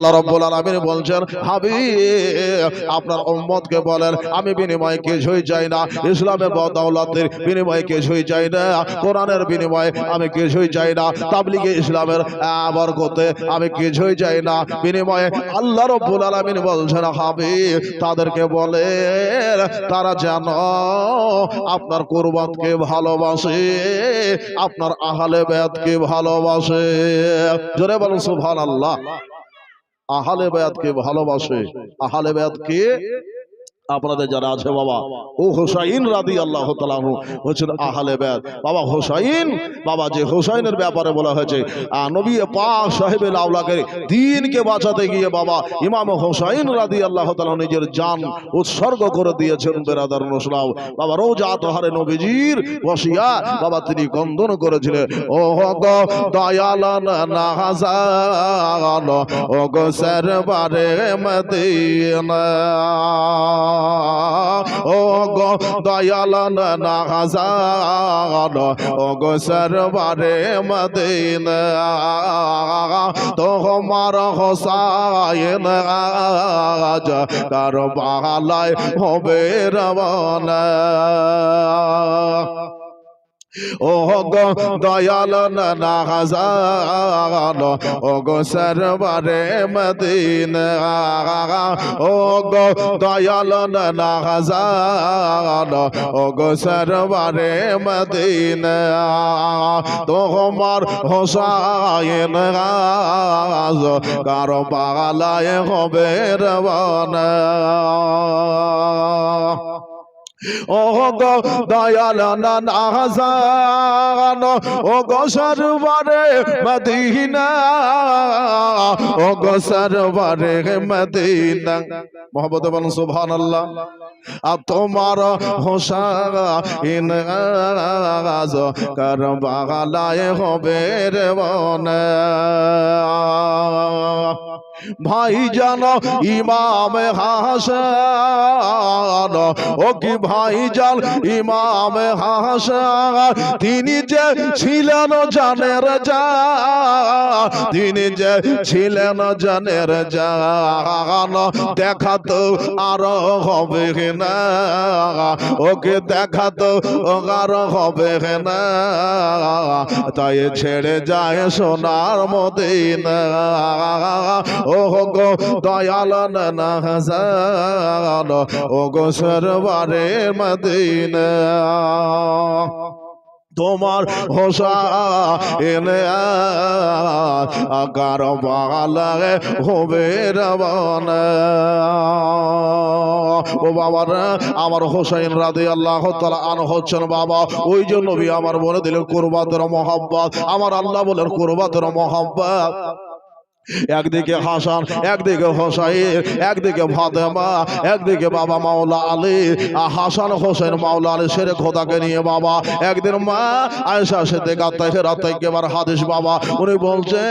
আল্লাহ রাব্বুল আলামিন বলছেন, হাবিব, আপনার বলেন, আমি বিনিময়ে কিছুই বিনিময়ে কিছুই না। কোরআনের বিনিময়ে আমি কিছুই চাই না। ইসলামের আমি কিছুই চাই না। বিনিময়ে আল্লাহ বলছেন তাদেরকে বলে, তারা যেন আপনার কুরবাতকে ভালোবাসে, আপনার আহলে বেদকে ভালোবাসে। জোরে বলুন, সুবহানাল্লাহ। আহালে বায়াতকে ভালোবাসে। আহালে বায়াতকে আপনাদের যারা আছে বাবা, ও হোসাইন রাদি আল্লাহ হচ্ছেন আহালে বেদ বাবা, হোসাইন, বাবা, যে হোসাইনের ব্যাপারে বলা হয়েছে নবী পাক সাহেবের আউলাকে দিনকে বাঁচাতে গিয়ে বাবা, ইমাম হোসাইন রাদি আল্লাহ তালাহ নিজের জান উৎসর্গ করে দিয়েছেন, বেরাদার মুসলাম বাবা, রোজা তোহারে নবীজির বসিয়া বাবা, তিনি কন্দন করেছিলেন। ও গো, দয়াল না ও গো সরবারে মদিনা। গো দয়াল না হাজার। ও গো সরবারে মদিনা। তোমার হোসাইন আজ কারবালায় হবে রবানা ও গো দয়াল না হাজার ও গো সরবারে মদিনা ও গো দয়াল না হাজার ও গো সরবারে মদিনা তোমার হোসাইন আজ কারও পালায় হবে রবানা ও গো দয়াল নাহাজান ও গো সরবারে মদিনা ও গো সরবারে মদিনা। মোহাম্মদ বলুন, সুবহানাল্লাহ। আর তোমার হোসাইন আজ কারবালায় হবে রে বনা ভাই জানো ইমাম হাসান। ও কি ভাই জান ইমাম হাসান? তিনি যে ছিলেন জানের যা তিনি যে ছিলেন জানের জান দেখাতো আরও হবে না। ওকে দেখাতো আরও হবে না। তাই ছেড়ে যায় সোনার মদিনা। ও গো না হাজার ও গো সরবারে মদিনা তোমার হোসা এনে আকার বাগালে হবে রবানা। ও বাবার আমার হোসাইন রাধে আল্লাহ তালা আন হচ্ছেন বাবা। ওই জন্য আমার বলে দিলেন কোরবাতের মহাব্বত। আমার আল্লাহ বলেন কোরবাতের মহাব্বত। একদিকে হাসান একদিকে হোসাইন একদিকে ফাতেমা একদিকে বাবা মাওলা আলী। হাসান হোসেন মাওলা আলী সেরে খোদাকে নিয়ে বাবা। একদিন মা আয়সা সে দেখা থেকে হাদিস বাবা। উনি বলছে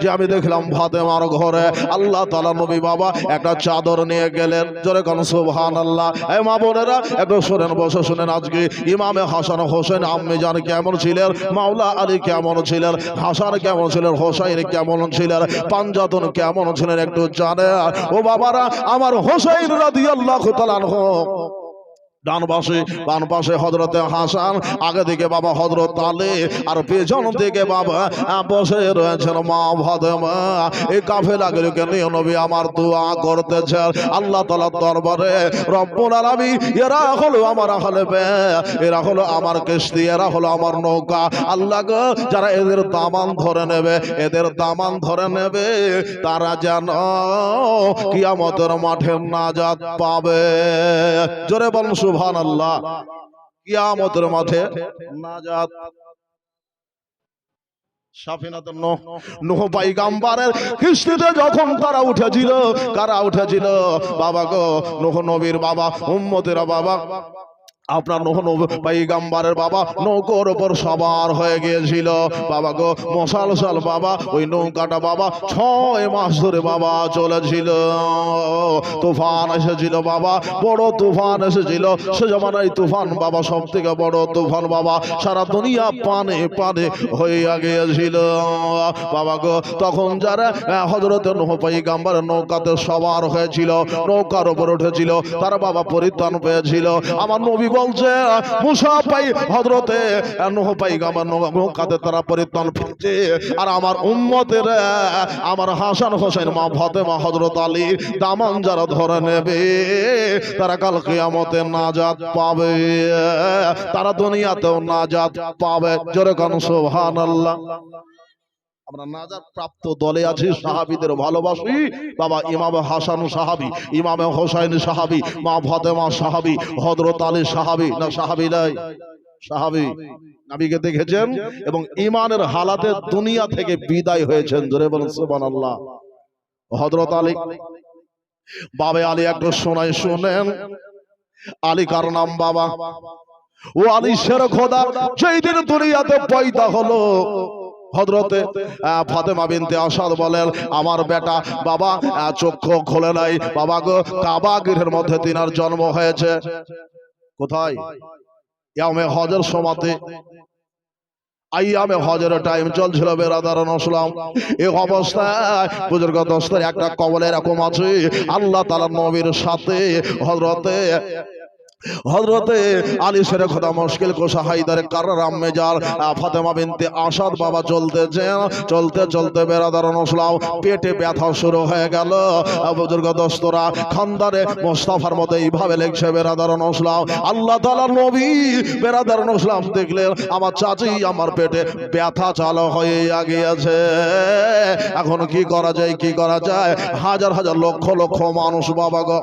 যে আমি দেখলাম ফাতেমার ঘরে আল্লাহ তালা নবী বাবা একটা চাদর নিয়ে গেলেন। জোরে কোন সুবহান আল্লাহ এই মা বোনেরা একটু শোনেন বসে শোনেন আজকে। ইমামে হাসান হোসেন আম্মি জান কেমন ছিলেন? মাওলা আলী কেমন ছিলেন? হাসান কেমন ছিলেন? হোসাইন কেমন ছিলেন? পাঞ্জাতন কেমন ছিলেন একটু জানে। ও বাবারা আমার হোসাইন রাদিয়াল্লাহু তাআলা আনহু। ডান পাশে, বাম হজরতে হাসান, আগে দিকে বাবা হজরত আলী, আর পেছন দিকে বাবা বসে রয়েছেন মা ভাদেমা এই কাফেলাগুলোকে নিয়ে নবী আমার দোয়া করতেছেন। আল্লাহ তালার দরবারে, রব্বুল আলামিন, এরা হলো আমার আহলে বে এরা হলো আমার কিস্তি এরা হলো আমার নৌকা। আল্লাহ যারা এদের দামান ধরে নেবে, এদের দামান ধরে নেবে, তারা যেন কিয়ামতের মাঠে নাজাত পাবে। জোরে বলুন সুবহান আল্লাহ কিয়ামতের মাঠে নাজাত। বাবা গো নহ নবীর বাবা উম্মতেরা বাবা। আপনার পাইগাম্বারের বাবা নৌকোর ওপর সবার হয়ে গিয়েছিল। বাবা গো, মশাল সাল বাবা, ওই নৌকাটা বাবা ছয় মাস ধরে বাবা চলেছিল। তুফান এসেছিল বাবা, বড় তুফান এসেছিল। সে জমানায় তুফান বাবা সব থেকে বড় তুফান বাবা, সারা দুনিয়া পানে পানে হয়ে গিয়েছিল। বাবা গো, তখন যারা হজরত পাইগাম্বার নৌকাতে সবার হয়েছিল, নৌকার ওপর উঠেছিল, তারা বাবা পরিত্রাণ পেয়েছিল। আমার নবী বলছে, মুসা পাই হজরতে নোহ পাই আমার নৌকাতে তারা পরিত্রাণ পেয়েছে আর আমার উম্মতের, আমার হাসান হোসেন, মা ফতেমা হজরত আলী দামান যারা ধরে নেবে, তারা কাল কিয়ামতে নাজাত পাবে। তারা দুনিয়াতেও নাজাত পাবে। জোরে কান সুবহানাল্লাহ। আমরা নাজাত প্রাপ্ত দলে আছি সাহাবীদের ভালোবাসি। বাবা ইমামে হাসান সাহাবী ইমামে হোসাইন সাহাবী মা ফতেমা সাহাবী হযরত আলী সাহাবী না সাহাবী নাই? সাহাবী নবীকে দেখেছেন? এবং ইমানের হালাতে দুনিয়া থেকে বিদায় হয়েছেন। জোরে বলুন সুবহানাল্লাহ। হযরত আলী। বাবে আলী একটু শোনাই শুনেন। আলী কার নাম বাবা? ও আলী শের খোদা যেই দিন দুনিয়াতে পয়দা হলো হজরতে ফাতেমা বিনতে আসাদ বলেন, আমার বেটা বাবা চক্ষু খোলে নাই। বাবা গো, কাবা গৃহের মধ্যে তিনার জন্ম হয়েছে। কোথায়? ইয়ামে হজের সমাতে আইয়ামে টাইম চলছিল অবস্থায় একটা কবল এরকম আছে। আল্লাহ তালা নবীর সাথে হজরতে হজরতে আলী খোদা মুশকিল কোষা হাইদার কারার আম্মে যার ফাতেমা বিনতে আসাদ বাবা চলতেছে চলতে চলতে পেটে ব্যথা শুরু হয়ে গেল। বুজুর্গ দোস্তরা খানদারে মোস্তাফার মতো এইভাবে লেগছে আল্লাহ নবী দেখলেন আমার চাচি আমার পেটে ব্যথা চালু হয়ে গিয়েছে। এখন কি করা যায় কি করা যায়? হাজার হাজার লক্ষ লক্ষ মানুষ বাবা গো।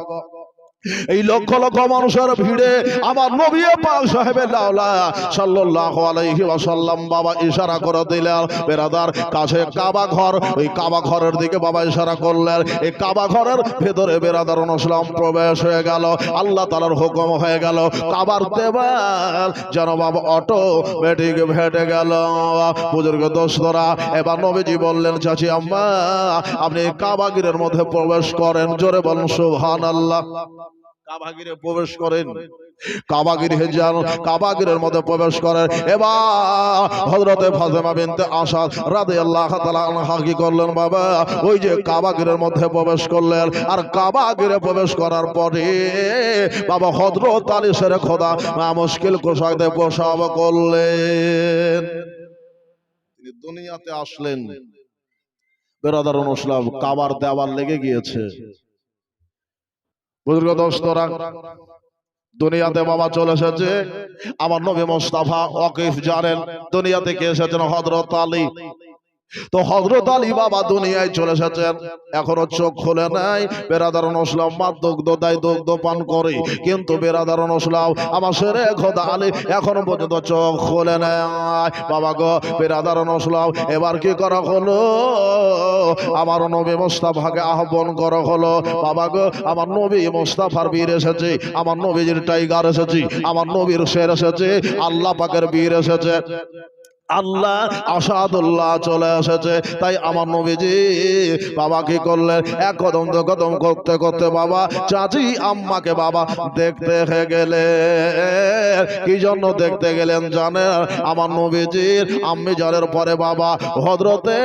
এই লক্ষ লক্ষ মানুষের ভিড়ে আমার নবী পাক সাহেবের লাউলা সাল্লাল্লাহু আলাইহি ওয়াসাল্লাম বাবা ইশারা করে দিলেন, বেরাদার, কাছে কাবা ঘর। ওই কাবা ঘরের দিকে বাবা ইশারা করলেন। এই কাবা ঘরের ভেতরে বেরাদার নসলাম প্রবেশ হয়ে গেল। আল্লাহ তাআলার হুকুম হয়ে গেল। কাবার দেওয়াল যেন বাবা অটো মেটিক ভেটে গেল। বুজুর্গ দোস্তরা, এবার নবীজি বললেন, চাচি, আম্মা, আপনি কাবাগিরের মধ্যে প্রবেশ করেন। জোরে বলুন, সুবহানাল্লাহ। কাবাগিরে প্রবেশ করেন। কাবাগির যান কাবাগিরের মধ্যে প্রবেশ করেন। এবার হযরতে ফাতেমা বিনতে আসাদ রাদিয়াল্লাহু তাআলা আনহা কি করলেন বাবা? ওই যে কাবাগিরের মধ্যে প্রবেশ করলেন। আর কাবাগিরে প্রবেশ করার পরে বাবা হযরত আলী শেরে খোদা মা মুশকিল কোষাইতে প্রসাব করলেন। তিনি দুনিয়াতে আসলেন। বেরাদার অনুসলাম কাবার দেওয়াল লেগে গিয়েছে। বুজুর্গ দোস্তরা, দুনিয়াতে বাবা চলে এসেছে। আমার নবী মোস্তাফা ওয়াকিফ জানেন, দুনিয়াতে কে এসেছেন হজরত আলী। তো হযরত আলী বাবা দুনিয়ায় চলে এসেছেন। এখনও চোখ খুলে নাই। বেরাদার নসলাম মা দুগ্ধ, দেয় দুগ্ধ পান করে। কিন্তু বেরাদার নসলাম, আমার সেরে খোদা আলী, এখনও পর্যন্ত চোখ খুলে নাই। বাবা গো, বেরাদার নসলাম, এবার কি করা হলো? আমার নবী মোস্তাফাকে আহ্বান করা হলো। বাবা গো, আমার নবী মোস্তাফার বীর এসেছে। আমার নবীজির টাইগার এসেছে। আমার নবীর শের এসেছে। আল্লাহ পাকের বীর এসেছে। আল্লাহ আসাদুল্লাহ চলে এসেছে। তাই আমার নবীজি বাবা কি করলেন? এক কদম দু কদম করতে করতে বাবা চাচি আম্মাকে বাবা দেখতে গেলে কি জন্য দেখতে গেলেন জানেন? আমার নবীজির আম্মি জানের পরে বাবা হজরতে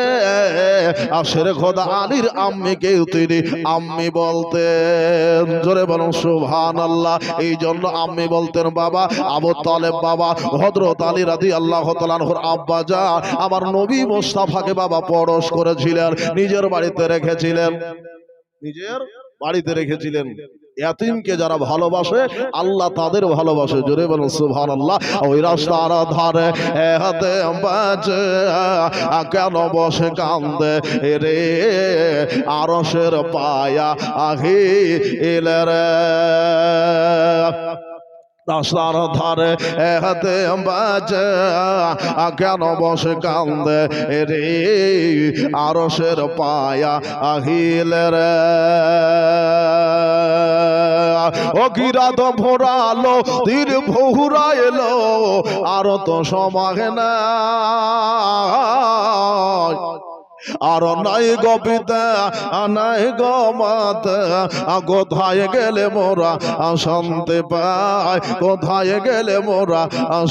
আশের খোদা আলীর আম্মিকে তিনি আম্মি বলতেন। জোরে বলুন সুবহান আল্লাহ এই জন্য আম্মি বলতেন বাবা আবু তালেব বাবা হজরত আলী রাদি আল্লাহ তালানহর আব্বা যা আমার নবী মোস্তাফাকে বাবা পরশ করেছিলেন, নিজের বাড়িতে রেখেছিলেন। নিজের বাড়িতে রেখেছিলেন। যারা ভালোবাসে, আল্লাহ তাদের ভালোবাসে। জোরে বলুন সুবহান আল্লাহ ওই রাস্তার ধারে হাতে কেন বসে কান্দে? রে, আরশের পায়া আহি এলে রে। রাস্তার ধারে হাতে বাজে কেন বসে কান্দে রে আরসের পায়া আহিল রে। ও কিরাত ভোরালো, তীর ভোরা এলো, আর তো সমাগে না আর নাই গো পিতা নাই গো মাতা কোথায় গেলে মোরা শান্তি পায়? কোথায় গেলে মোরা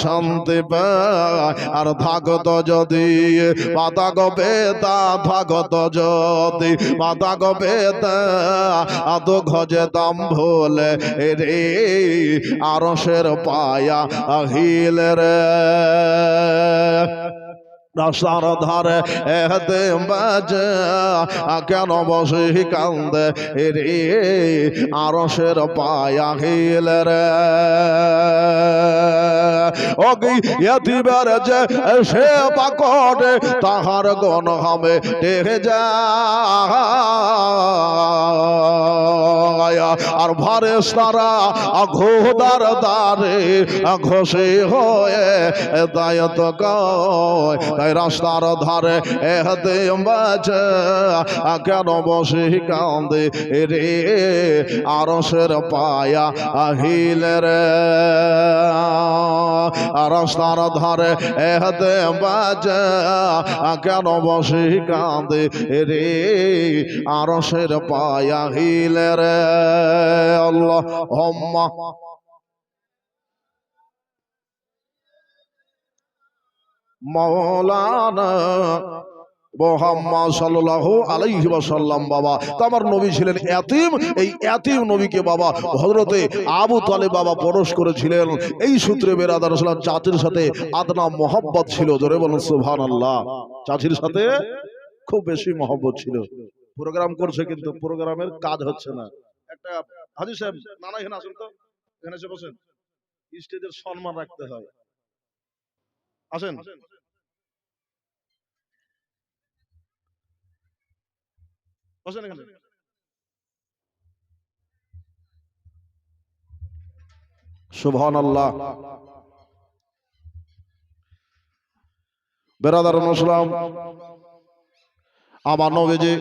শান্তি পায়? আর থাকত যদি মাতা গো বেতা থাকত যদি মাতা গো বেতা আদ যেতাম ভোলে রে আরসের পায়া আহিল রে। রাস্তার ধারে এতে বাজে কেন বসে কান্দে? রে আরসের পায়া হিল রে। এতিবার যে সে পাকড়ে, তাহার গণ হবে টেকে যায়। আর ভারেস তারা ঘোদার দারে ঘষে হয়ে দায়ত কয়। তাই রাস্তার ধারে এহতে বাজে কেন বসে কান্দে? রে আরসের পায়া আহিল রে। রাস্তার ধারে এহতে বাজে কেন বসে কান্দে? রে আরসের পায়া আহিল রে। মৌলানা মোহাম্মদ সাল্লাল্লাহু আলাইহি বাবা নবী ছিলেন এতিম, এই এতিম নবীকে বাবা হযরতে আবু তালেব বাবা পরশ করেছিলেন। এই সূত্রে বেরাদার চাচির সাথে আদনা মোহাব্বত ছিল, জোরে বলুন সুবহানাল্লাহ। চাচির সাথে খুব বেশি মহব্বত ছিল। প্রোগ্রাম করছে কিন্তু প্রোগ্রামের কাজ হচ্ছে না। একটা হাজি সাহেব নানা এখানে তো? এখানে এসে বসেন। স্টেজের সম্মান রাখতে হয় আসেন। আল্লাহ আমার নবীজি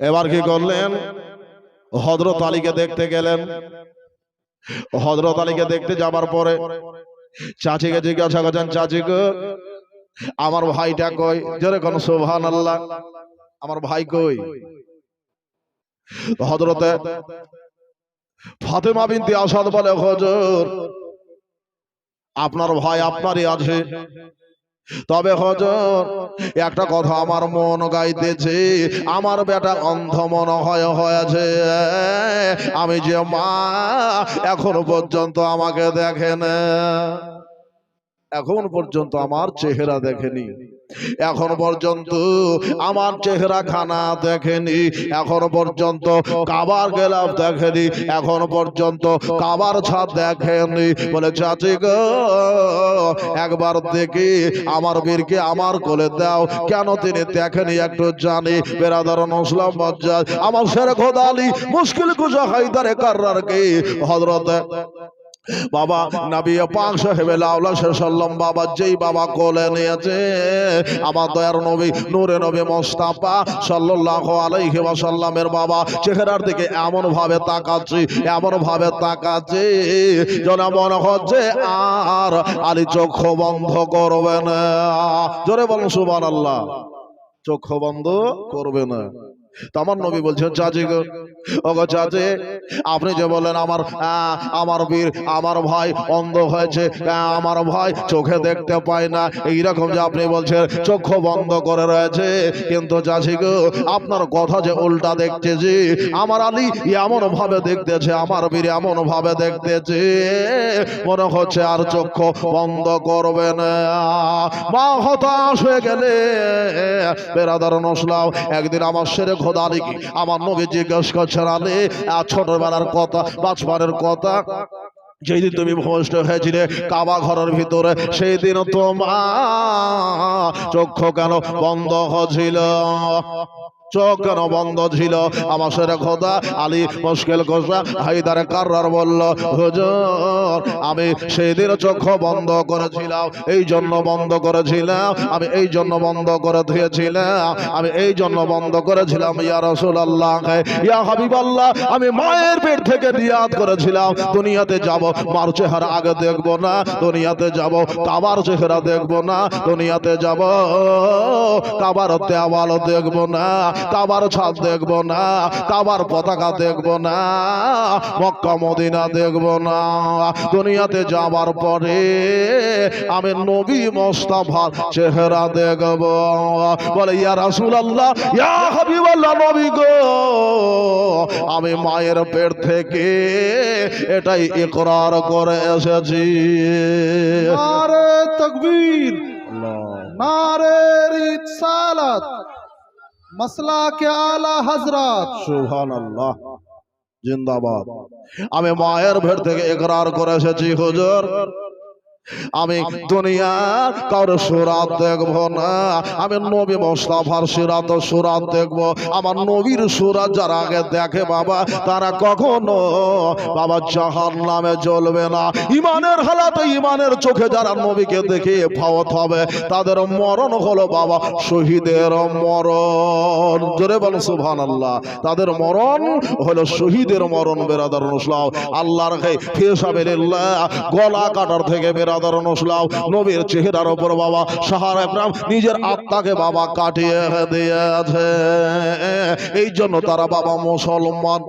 এবার কি করলেন? হজরত আলীকে দেখতে গেলেন। হজরত আলীকে দেখতে যাবার পরে চাচিকে জিজ্ঞাসা করছেন চাচি গো আমার ভাইটা কই? যেরকম সোভান আল্লাহ আমার ভাই কই? হজরতে ফাতেমা বিনতি আসাদ বলে হজর আপনার ভাই আপনারই আছে। তবে হজর একটা কথা আমার মন গাইতেছে আমার বেটা অন্ধ মন হয় হয়েছে। আমি যে মা এখনও পর্যন্ত আমাকে দেখেন না। এখন পর্যন্ত আমার চেহারা দেখেনি। এখন পর্যন্ত আমার চেহারা খানা দেখেনি। এখন পর্যন্ত কাবার গেলাম দেখেনি। এখন পর্যন্ত কাবার ছাদ দেখেনি। বলে, চাচি গো, একবার দেখি। আমার বীরকে আমার কোলে দাও। কেন তিনি দেখেনি একটু জানি। বেরাদার নসলাম মজ্জাদ আমার সেরে খোদালি মুশকিল কুজা হাইদারে কার্রার কে হজরত বাবা নবী পাক সাহেব লাউলা সাল্লাম বাবা যেই বাবা কোলে নিয়েছে আমার দয়ার নবী নূরে নবী মোস্তাফা সাল্লাল্লাহু আলাইহি ওয়াসাল্লামের বাবা চেহারার দিকে এমন ভাবে তাকাচ্ছি এমন ভাবে তাকাচ্ছি যেন মনে হচ্ছে আর আলী চক্ষু বন্ধ করবে না জোরে বলুন সুবহানাল্লাহ চক্ষু বন্ধ করবে না তো আমার নবী বলছেন চাচি গো ওগো চাচি আপনি যে বলেন আমার আমার বীর আমার ভাই অন্ধ হয়েছে আমার ভাই চোখে দেখতে পায় না। এইরকম যে আপনি বলছেন চক্ষু বন্ধ করে রয়েছে। কিন্তু চাচি গো আপনার কথা যে উল্টা দেখতেছি আমার আলী এমন ভাবে দেখতেছে আমার বীর এমন ভাবে দেখতেছে। মনে হচ্ছে আর চক্ষু বন্ধ করবে না। মা হতাশ হয়ে গেলে। বেরাদার নসলাম একদিন আমার সেরে খোদা আমার নবী জিজ্ঞেস করছেন আলী ছোটবেলার কথা বাঁচবারের কথা। যেদিন তুমি ভষ্ট হয়েছিলে কাবা ঘরের ভিতরে সেই দিন তোমার চক্ষু কেন বন্ধ হয়েছিল? চোখ কেন বন্ধ ছিল? আমার সেরে খোদা, আলী মুশকিল কোষা হায়দার কার্রার বলল, হুজুর, আমি সেদিন চোখ বন্ধ করেছিলাম, এই জন্য বন্ধ করেছিলাম, আমি এই জন্য বন্ধ করে দিয়েছিলাম, আমি এই জন্য বন্ধ করেছিলাম, ইয়া রাসূলুল্লাহ, ইয়া হাবিবাল্লাহ, আমি মায়ের পেট থেকে নিয়াত করেছিলাম, দুনিয়াতে যাব, মার চেহারা আগে দেখব না, দুনিয়াতে যাব, কাবার চেহারা দেখব না, দুনিয়াতে যাব, কাবার দেওয়াল দেখব না কাবার ছাদ দেখব না কাবার পতাকা দেখব না, মক্কা, মদিনা দেখব না। দুনিয়াতে যাবার পরে আমি নবী মোস্তাফার চেহারা দেখব। বলে, ইয়া রাসূলুল্লাহ, ইয়া হাবিবাল্লাহ নবী গো, আমি মায়ের পেট থেকে এটাই ইকরার করে এসেছি। নারে তকবীর, নারে রিসালাত মসলা কে আলা হজরত সুবহানাল্লাহ জিন্দাবাদ আমি মায়ের ভেট থেকে ইকরার করে এসেছি হুজুর আমি দুনিয়ার কারও সুরাত দেখব না। আমি নবী মোস্তাফার সুরাত সুরাত দেখব। আমার নবীর সুরাত যারা আগে দেখে বাবা তারা কখনো বাবা জাহান নামে জ্বলবে না। ইমানের হালাতে ইমানের চোখে যারা নবীকে দেখে ফাওয়াত হবে তাদের মরণ হলো বাবা শহীদের মরণ। জোরে বলো সুবহান আল্লাহ তাদের মরণ হলো শহীদের মরণ। বেরাদার নসলাও আল্লাহর ফেসাবিল্লাহ গলা কাটার থেকে বেরাদার নসলাও নবীর চেহারার উপর বাবা সাহার একরাম নিজের আত্মাকে বাবা কাটিয়ে দিয়েছে। এই জন্য তারা বাবা মুসলমান।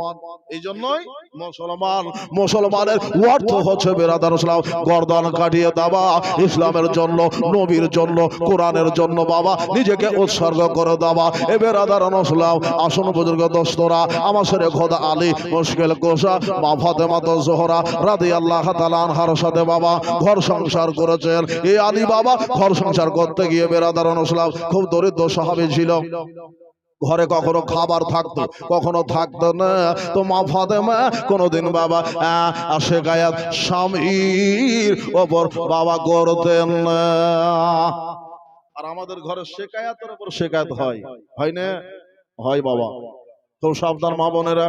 এই জন্যই মুসলমান, মুসলমানের অর্থ হচ্ছে বেরাদার ইসলাম, গর্দান কাটিয়ে দেওয়া। ইসলামের জন্য, নবীর জন্য, কোরআনের জন্য বাবা নিজেকে উৎসর্গ করে দেওয়া। এ বেরাদার ইসলাম, আসন বুজুর্গ দোস্তরা, আমার সেরে খোদা আলী, মুশকিল কোষা মা ফাতেমা তো জোহরা রাদি আল্লাহ তালানহার সাথে বাবা, ঘর সংসার করেছেন। এই আলী বাবা ঘর সংসার করতে গিয়ে বেরাদার ইসলাম খুব দরিদ্র সাহাবী ছিল। ঘরে কখনো খাবার থাকতো কখনো থাকতো না। তো মা ফাতেমা কোনোদিন বাবা আহ, শেখায়াত স্বামীর ওপর বাবা করতেন আর আমাদের ঘরে শেখায়াতের উপর শেখায়াত হয়। হয় না? হয় বাবা। খুব সাবধান মা বোনেরা।